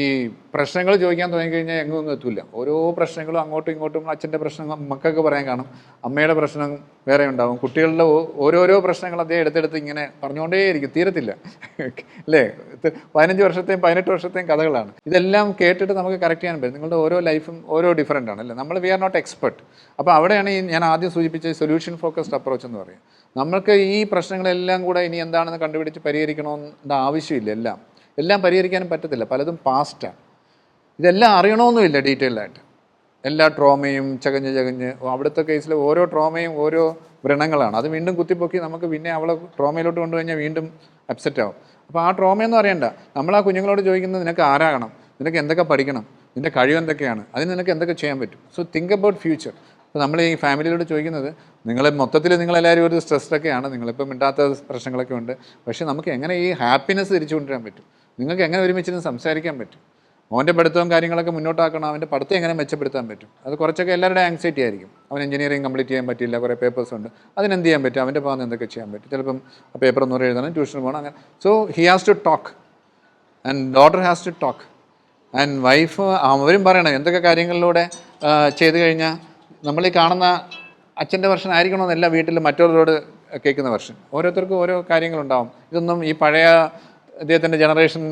ഈ പ്രശ്നങ്ങൾ ചോദിക്കാൻ തുടങ്ങിക്കഴിഞ്ഞാൽ എങ്ങൊന്നും എത്തില്ല ഓരോ പ്രശ്നങ്ങളും അങ്ങോട്ടും ഇങ്ങോട്ടും അച്ഛന്റെ പ്രശ്നങ്ങൾ മക്കൾക്ക് പറയാൻ കാണും. അമ്മയുടെ പ്രശ്നം വേറെ ഉണ്ടാവും. കുട്ടികളുടെ ഓരോരോ പ്രശ്നങ്ങൾ അദ്ദേഹം എടുത്തെടുത്ത് ഇങ്ങനെ പറഞ്ഞുകൊണ്ടേയിരിക്കും. തീരത്തില്ല. അല്ലേ? പതിനഞ്ച് വർഷത്തെയും പതിനെട്ട് വർഷത്തെയും കഥകളാണ്. ഇതെല്ലാം കേട്ടിട്ട് നമുക്ക് കറക്റ്റ് ചെയ്യാൻ പറ്റും. നിങ്ങളുടെ ഓരോ ലൈഫും ഓരോ ഡിഫറെന്റ് ആണ് അല്ലേ? നമ്മൾ വി ആർ നോട്ട് എക്സ്പെർട്ട് അപ്പോൾ അവിടെയാണ് ഈ ഞാൻ ആദ്യം സൂചിപ്പിച്ച സൊല്യൂഷൻ ഫോക്കസ്ഡ് അപ്രോച്ച് എന്ന് പറയും നമ്മൾക്ക് ഈ പ്രശ്നങ്ങളെല്ലാം കൂടെ ഇനി എന്താണെന്ന് കണ്ടുപിടിച്ച് പരിഹരിക്കണമെന്ന ആവശ്യമില്ല എല്ലാം. എല്ലാം പരിഹരിക്കാനും പറ്റത്തില്ല. പലതും പാസ്റ്റാണ് ഇതെല്ലാം അറിയണമെന്നുമില്ല ഡീറ്റെയിൽഡ് ആയിട്ട്. എല്ലാ ട്രോമയും ചകഞ്ഞ് ചകഞ്ഞ് അവിടുത്തെ കേസിൽ ഓരോ ട്രോമയും ഓരോ വ്രണങ്ങളാണ്. അത് വീണ്ടും കുത്തിപ്പൊക്കി നമുക്ക് പിന്നെ അവളെ ട്രോമയിലോട്ട് കൊണ്ടുകഴിഞ്ഞാൽ വീണ്ടും അപ്സെറ്റ് ആവും. അപ്പോൾ ആ ട്രോമയൊന്നും അറിയണ്ട. നമ്മൾ ആ കുഞ്ഞുങ്ങളോട് ചോദിക്കുന്നത് നിനക്ക് ആരാകണം? നിനക്ക് എന്തൊക്കെ പഠിക്കണം? നിന്റെ കഴിവ് എന്തൊക്കെയാണ്? അതിന് നിനക്ക് എന്തൊക്കെ ചെയ്യാൻ പറ്റും? സോ തിങ്ക് അബൌട്ട് ഫ്യൂച്ചർ അപ്പോൾ നമ്മൾ ഈ ഫാമിലിയോട് ചോദിക്കുന്നത് നിങ്ങൾ മൊത്തത്തിൽ നിങ്ങളെല്ലാവരും ഒരു സ്ട്രെസ്ഡൊക്കെയാണ് നിങ്ങളിപ്പോൾ മിണ്ടാത്ത പ്രശ്നങ്ങളൊക്കെ ഉണ്ട്. പക്ഷേ നമുക്ക് എങ്ങനെ ഈ ഹാപ്പിനെസ് തിരിച്ചു കൊണ്ടുവരാൻ പറ്റും? നിങ്ങൾക്ക് എങ്ങനെ ഒരുമിച്ചിരുന്ന് സംസാരിക്കാൻ പറ്റും? മോന്റെ പഠിത്തവും കാര്യങ്ങളൊക്കെ മുന്നോട്ടാക്കണം അവന്റെ പഠിത്തം എങ്ങനെ മെച്ചപ്പെടുത്താൻ പറ്റും? അത് കുറച്ചൊക്കെ എല്ലാവരുടെ ആങ്സൈറ്റി ആയിരിക്കും. അവൻ എഞ്ചിനീയറിംഗ് കംപ്ലീറ്റ് ചെയ്യാൻ പറ്റില്ല കുറേ പേപ്പേഴ്സ് ഉണ്ട്. അതിനെന്ത് ചെയ്യാൻ പറ്റും? അവന്റെ ഭാഗം എന്തൊക്കെ ചെയ്യാൻ പറ്റും? ചിലപ്പം പേപ്പർ ഒന്നുകൂടെ എഴുതണം ട്യൂഷൻ പോകണം അങ്ങനെ. So he has to talk and daughter has to talk and wife അവരും പറയണം എന്തൊക്കെ കാര്യങ്ങളിലൂടെ ചെയ്തു കഴിഞ്ഞാൽ നമ്മൾ ഈ കാണുന്ന അച്ഛന്റെ വെർഷൻ ആയിരിക്കണമെന്നല്ല വീട്ടിൽ മറ്റുള്ളവരോട് കേൾക്കുന്ന വെർഷൻ ഓരോരുത്തർക്കും ഓരോ കാര്യങ്ങളുണ്ടാവും. ഇതൊന്നും ഈ പഴയ ഇദ്ദേഹത്തിന്റെ ജനറേഷൻ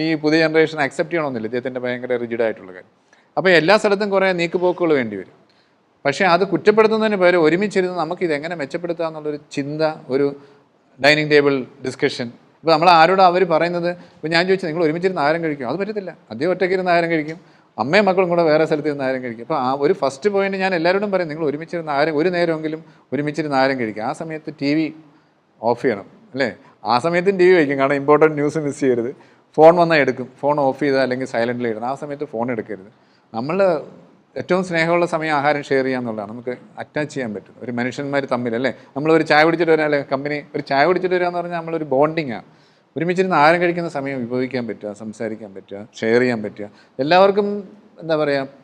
ഈ പുതിയ ജനറേഷൻ അക്സെപ്റ്റ് ചെയ്യണമെന്നില്ല. ഇദ്ദേഹത്തിന്റെ ഭയങ്കര റിജിഡ് ആയിട്ടുള്ള കാര്യം. അപ്പോൾ എല്ലാ സ്ഥലത്തും കുറേ നീക്കുപോക്കുകൾ വേണ്ടി വരും. പക്ഷേ അത് കുറ്റപ്പെടുത്തുന്നതിന് പകരം ഒരുമിച്ചിരുന്ന് നമുക്ക് ഇതെങ്ങനെ എങ്ങനെ മെച്ചപ്പെടുത്താം എന്നുള്ളൊരു ചിന്ത ഒരു ഡൈനിങ് ടേബിൾ ഡിസ്കഷൻ ഇപ്പോൾ നമ്മൾ ആരോട് അവർ പറയുന്നത്? ഇപ്പോൾ ഞാൻ ചോദിച്ചു നിങ്ങൾ ഒരുമിച്ചിരുന്ന് ആഹാരം കഴിക്കും അത് പറ്റത്തില്ല. അദ്ദേഹം ഒറ്റയ്ക്ക് ഇരുന്ന് ആഹാരം കഴിക്കും. അമ്മയും മക്കളും കൂടെ വേറെ സ്ഥലത്ത് ഇരുന്ന് ആഹാരം കഴിക്കും. അപ്പോൾ ആ ഒരു ഫസ്റ്റ് പോയിന്റ് ഞാൻ എല്ലാവരോടും പറയും നിങ്ങൾ ഒരുമിച്ചിരുന്ന് ആഹാരം ഒരു നേരമെങ്കിലും ഒരുമിച്ചിരുന്ന് ആഹാരം കഴിക്കുക. ആ സമയത്ത് ടി വി ഓഫ് ചെയ്യണം അല്ലേ? ആ സമയത്തും ടി വി വയ്ക്കും. കാരണം ഇമ്പോർട്ടന്റ് ന്യൂസ് മിസ് ചെയ്യരുത്. ഫോൺ വന്നാൽ എടുക്കും. ഫോൺ ഓഫ് ചെയ്താൽ അല്ലെങ്കിൽ സൈലന്റിൽ ഇടണം ആ സമയത്ത് ഫോൺ എടുക്കരുത്. നമ്മൾ ഏറ്റവും സ്നേഹമുള്ള സമയം ആഹാരം ഷെയർ ചെയ്യുക എന്നുള്ളതാണ്. നമുക്ക് അറ്റാച്ച് ചെയ്യാൻ പറ്റും. ഒരു മനുഷ്യന്മാർ തമ്മിൽ അല്ലേ? നമ്മൾ ഒരു ചായ കുടിച്ചിട്ട് വരാം അല്ലെങ്കിൽ കമ്പനി ഒരു ചായ കുടിച്ചിട്ട് വരിക എന്ന് പറഞ്ഞാൽ നമ്മളൊരു ബോണ്ടിങ്ങാണ് ഒരുമിച്ചിരുന്ന് ആഹാരം കഴിക്കുന്ന സമയം വിഭവിക്കാൻ പറ്റുക സംസാരിക്കാൻ പറ്റുക ഷെയർ ചെയ്യാൻ പറ്റുക. എല്ലാവർക്കും എന്താ പറയുക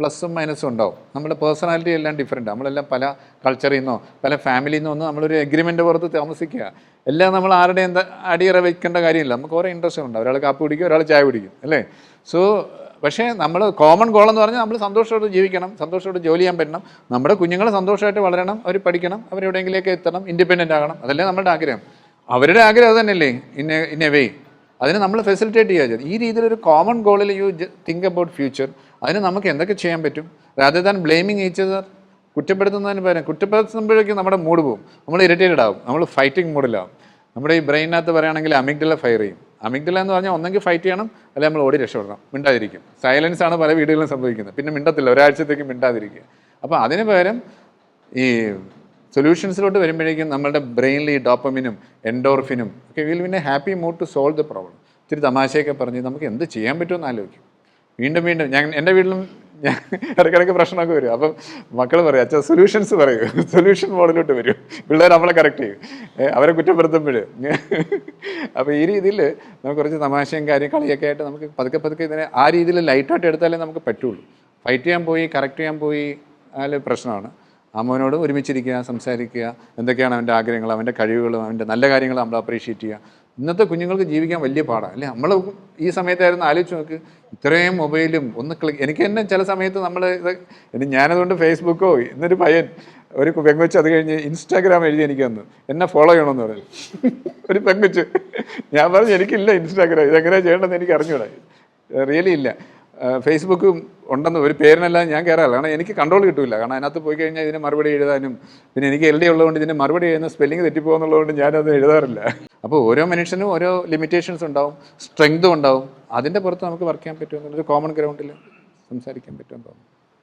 പ്ലസും മൈനസും ഉണ്ടാവും. നമ്മുടെ പേഴ്സണാലിറ്റി എല്ലാം ഡിഫറെന്റ് നമ്മളെല്ലാം പല കൾച്ചറിൽ നിന്നോ പല ഫാമിലിയിൽ നിന്നോ ഒന്നും നമ്മളൊരു എഗ്രിമെന്റ് പുറത്ത് താമസിക്കുക. എല്ലാം നമ്മൾ ആരുടെ എന്താ അടിയറ വയ്ക്കേണ്ട കാര്യമില്ല. നമുക്ക് ഓരോ ഇൻട്രസ്റ്റ് ഉണ്ടാവും ഒരാൾ കാപ്പി കുടിക്കും ഒരാൾ ചായ കുടിക്കും അല്ലേ? സോ പക്ഷേ നമ്മൾ കോമൺ ഗോൾ എന്ന് പറഞ്ഞാൽ നമ്മൾ സന്തോഷത്തോടെ ജീവിക്കണം സന്തോഷത്തോടെ ജോലി ചെയ്യാൻ പറ്റണം. നമ്മുടെ കുഞ്ഞുങ്ങൾ സന്തോഷമായിട്ട് വളരണം അവർ പഠിക്കണം അവരെവിടെയെങ്കിലേക്ക് എത്തണം ഇൻഡിപെൻഡന്റ് ആകണം. അതല്ലേ നമ്മുടെ ആഗ്രഹം. അവരുടെ ആഗ്രഹം അത് തന്നെയല്ലേ? ഇന്ന ഇന്ന വേ അതിനെ നമ്മൾ ഫെസിലിറ്റേറ്റ് ചെയ്യുക ചെയ്യും. ഈ രീതിയിലൊരു കോമൺ ഗോളിൽ യു തിങ്ക് അബൌട്ട് ഫ്യൂച്ചർ അതിന് നമുക്ക് എന്തൊക്കെ ചെയ്യാൻ പറ്റും? Rather than blaming each other കുറ്റപ്പെടുത്തുന്നതിന് പകരം കുറ്റപ്പെടുത്തുമ്പോഴേക്കും നമ്മുടെ മൂഡ് പോകും നമ്മൾ ഇറിറ്റേറ്റഡ് ആവും. നമ്മൾ ഫൈറ്റിംഗ് മൂഡിലാവും നമ്മുടെ ഈ ബ്രെയിനകത്ത് പറയുകയാണെങ്കിൽ അമിഗ്ഡല ഫയർ ചെയ്യും. അമിഗ്ഡല എന്ന് പറഞ്ഞാൽ ഒന്നെങ്കിൽ ഫൈറ്റ് ചെയ്യണം അല്ലെങ്കിൽ നമ്മൾ ഓടി രക്ഷപ്പെടണം. മിണ്ടാതിരിക്കും. സൈലൻസ് ആണ് പല വീടുകളിലും സംഭവിക്കുന്നത്. പിന്നെ മിണ്ടത്തില്ല. ഒരാഴ്ചത്തേക്ക് മിണ്ടാതിരിക്കുക. അപ്പോൾ അതിന് പകരം ഈ സൊല്യൂഷൻസിലോട്ട് വരുമ്പോഴേക്കും നമ്മുടെ ബ്രെയിനിൽ ഈ ഡോപ്പമിനും എൻഡോർഫിനും ഒക്കെ will a happy mood to solve the problem ഇത്തിരി തമാശയൊക്കെ പറഞ്ഞ് നമുക്ക് എന്ത് ചെയ്യാൻ പറ്റുമെന്ന് ആലോചിക്കും. വീണ്ടും വീണ്ടും ഞാൻ എന്റെ വീട്ടിലും ഞാൻ ഇടയ്ക്കിടയ്ക്ക് പ്രശ്നമൊക്കെ വരും. അപ്പം മക്കൾ പറയും അച്ഛാ സൊല്യൂഷൻസ് പറയൂ. സൊല്യൂഷൻ മോഡിലോട്ട് വരും. പിള്ളേർ നമ്മളെ കറക്റ്റ് ചെയ്യും. അവരെ കുറ്റപ്പെടുത്തുമ്പോൾ അപ്പോൾ ഈ രീതിയിൽ നമുക്ക് കുറച്ച് തമാശയും കാര്യം കളിയൊക്കെ ആയിട്ട് നമുക്ക് പതുക്കെ പതുക്കെ ഇതിനെ ആ രീതിയിൽ ലൈറ്റായിട്ട് എടുത്താലേ നമുക്ക് പറ്റുള്ളൂ. ഫൈറ്റ് ചെയ്യാൻ പോയി കറക്റ്റ് ചെയ്യാൻ പോയി അതിൽ പ്രശ്നമാണ്. അമ്മവനോട് ഒരുമിച്ചിരിക്കുക സംസാരിക്കുക എന്തൊക്കെയാണ് അവന്റെ ആഗ്രഹങ്ങൾ അവന്റെ കഴിവുകളും അവന്റെ നല്ല കാര്യങ്ങൾ നമ്മൾ അപ്രീഷിയേറ്റ് ചെയ്യുക. ഇന്നത്തെ കുഞ്ഞുങ്ങൾക്ക് ജീവിക്കാൻ വലിയ പാടാണ് അല്ലേ? നമ്മൾ ഈ സമയത്തായിരുന്നു ആലോചിച്ച് നോക്ക്. ഇത്രയും മൊബൈലും ഒന്ന് ക്ലിക്ക് എനിക്ക് തന്നെ ചില സമയത്ത് നമ്മൾ ഇത് ഞാനതുകൊണ്ട് ഫേസ്ബുക്കോ ഇന്നൊരു പയ്യൻ ഒരു പെങ്കൊച്ച് അത് കഴിഞ്ഞ് ഇൻസ്റ്റാഗ്രാം എഴുതി എനിക്ക് വന്നു എന്നെ ഫോളോ ചെയ്യണമെന്ന് പറഞ്ഞു. ഒരു പെങ്കൊച്ച്. ഞാൻ പറഞ്ഞു എനിക്കില്ല ഇൻസ്റ്റാഗ്രാം. ഇതെങ്ങനെയാണ് ചെയ്യേണ്ടതെന്ന് എനിക്ക് അറിഞ്ഞൂടാ. റിയലി ഇല്ല. ഫേസ്ബുക്ക് ഉണ്ടെന്ന് ഒരു പേരിനെല്ലാം ഞാൻ കയറാറില്ല. കാരണം എനിക്ക് കൺട്രോൾ കിട്ടില്ല കാരണം അതിനകത്ത് പോയി കഴിഞ്ഞാൽ ഇതിന് മറുപടി എഴുതാനും പിന്നെ എനിക്ക് എൽ ഡി ഉള്ളതുകൊണ്ട് ഇതിന് മറുപടി എഴുതുന്ന സ്പെല്ലിംഗ് തെറ്റിപ്പോകുന്നുള്ളതുകൊണ്ട് ഞാനത് എഴുതാറില്ല. അപ്പോൾ ഓരോ മനുഷ്യനും ഓരോ ലിമിറ്റേഷൻസ് ഉണ്ടാവും സ്ട്രെങ്തും ഉണ്ടാവും. അതിന്റെ പുറത്ത് നമുക്ക് വർക്ക് ചെയ്യാൻ പറ്റുമെന്നുള്ളൊരു കോമൺ ഗ്രൗണ്ടിൽ സംസാരിക്കാൻ പറ്റുമെന്ന് തോന്നുന്നു.